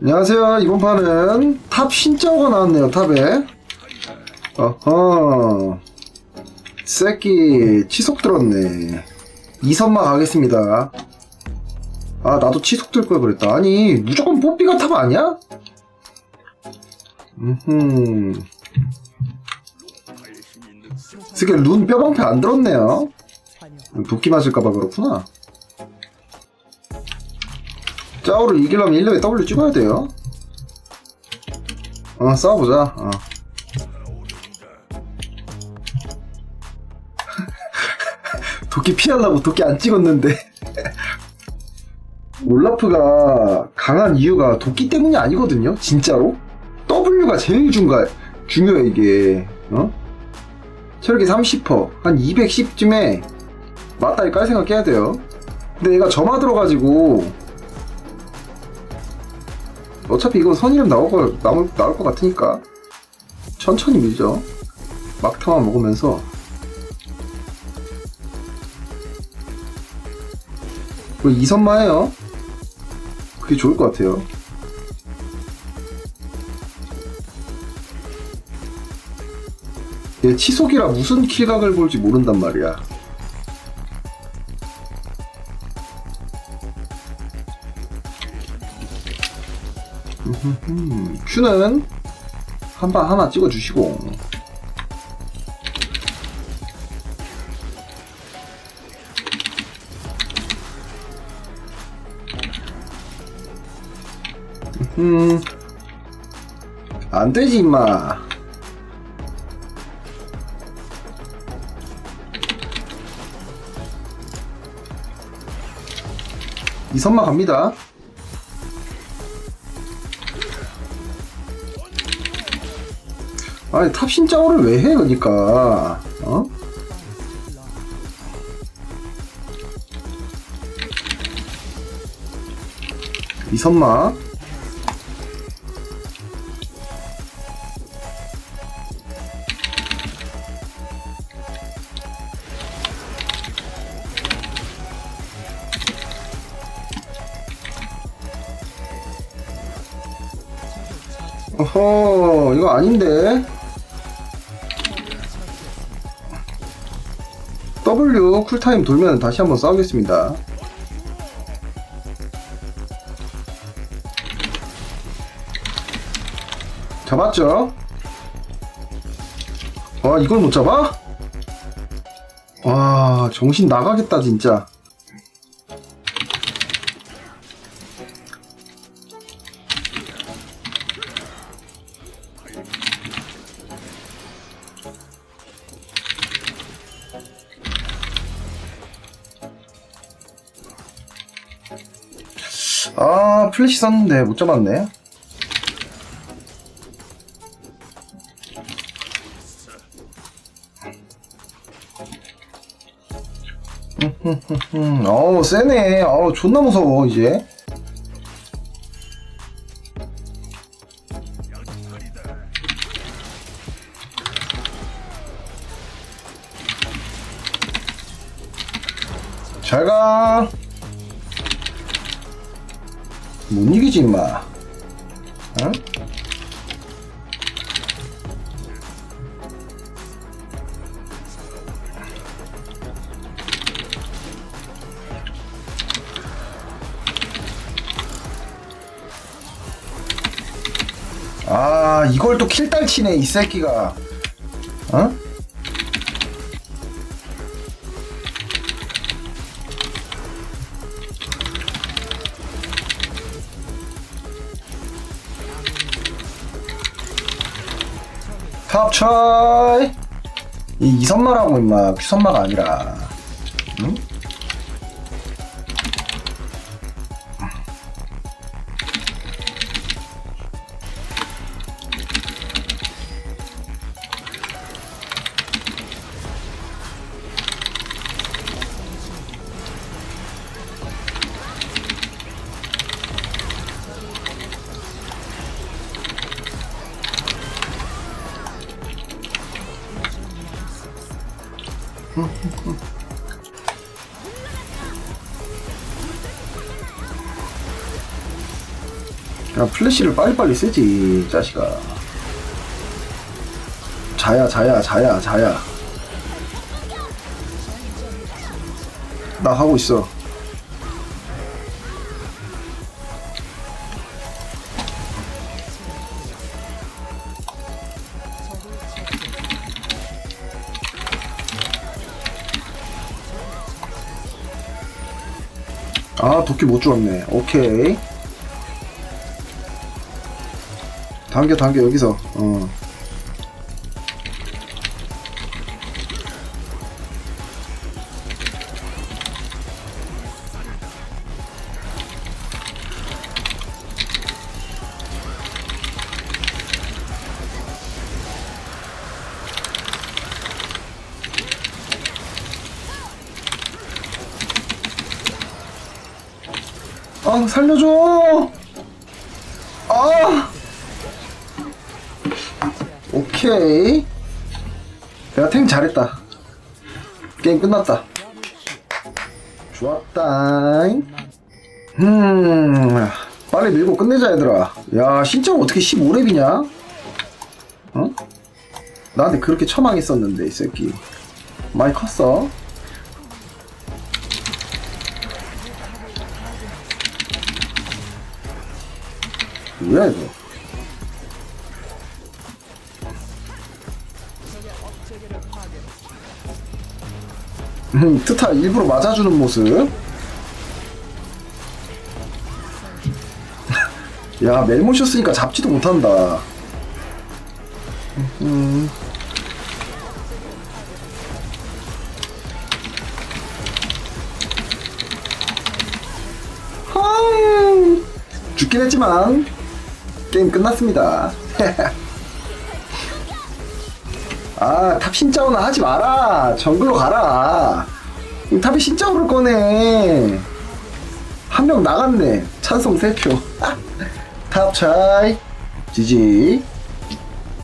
안녕하세요. 이번 판은 탑 신짜오가 나왔네요, 탑에. 어허. 새끼, 치속 들었네. 이선마 가겠습니다. 아, 나도 치속 들 걸 그랬다. 아니, 무조건 뽀삐가 탑 아니야? 음흠. 새끼, 룬 뼈방패 안 들었네요. 도끼 맞을까봐 그렇구나. 짜오를 이기려면 1레벨 W 찍어야 돼요. 어, 싸워보자. 어. 도끼 피하려고 도끼 안 찍었는데. 올라프가 강한 이유가 도끼 때문이 아니거든요. 진짜로. W가 제일 중가, 중요해, 이게. 어? 체력이 30%, 한 210쯤에 맞다이 깔 생각 해야 돼요. 근데 얘가 점화 들어가지고 어차피 이거 선이름 나올 거 나올, 나올 것 같으니까 천천히 밀죠. 막타만 먹으면서 그 이선마예요. 그게 좋을 것 같아요. 얘 치속이라 무슨 킬각을 볼지 모른단 말이야. 큐는 한 방 하나 찍어주시고 음, 안 되지 임마. 이 선마 갑니다. 아니 탑 신 짜오를 왜 해 그니까. 어? 이선마. 어허 이거 아닌데 W 쿨타임 돌면 다시 한번 싸우겠습니다. 잡았죠? 와, 이걸 못 잡아? 와, 정신 나가겠다, 진짜. 아, 플래시 썼는데 못 잡았네. 음, 어우, 세네. 어우, 존나 무서워, 이제. 잘 가. 못 이기지, 임마. 어? 아, 이걸 또 킬딸 치네, 이 새끼가. 탑차이 이 이선마라고 임마. 큐선마가 아니라. 응? 야, 플래시를 빨리빨리 쓰지, 자식아. 자야, 자야, 자야, 자야. 나 하고 있어. 아, 도끼 못 주었네. 오케이. 당겨, 당겨, 여기서. 어. 아, 살려줘! 아! 오케이. 내가 탱 잘했다. 게임 끝났다. 좋았다. 음, 빨리 밀고 끝내자, 얘들아. 야, 신청 어떻게 15렙이냐? 어? 나한테 그렇게 처망했었는데, 이 새끼. 많이 컸어. 뭐야, 이거? 음, 트타 일부러 맞아주는 모습. 야, 멜모쇼 쓰니까 잡지도 못한다. 음. 흠. 죽긴 했지만, 게임 끝났습니다. 아, 탑 신짜오나 하지 마라. 정글로 가라. 이 탑이 신짜오를 꺼내. 한 명 나갔네. 찬송 3표. 탑 차이. 지지.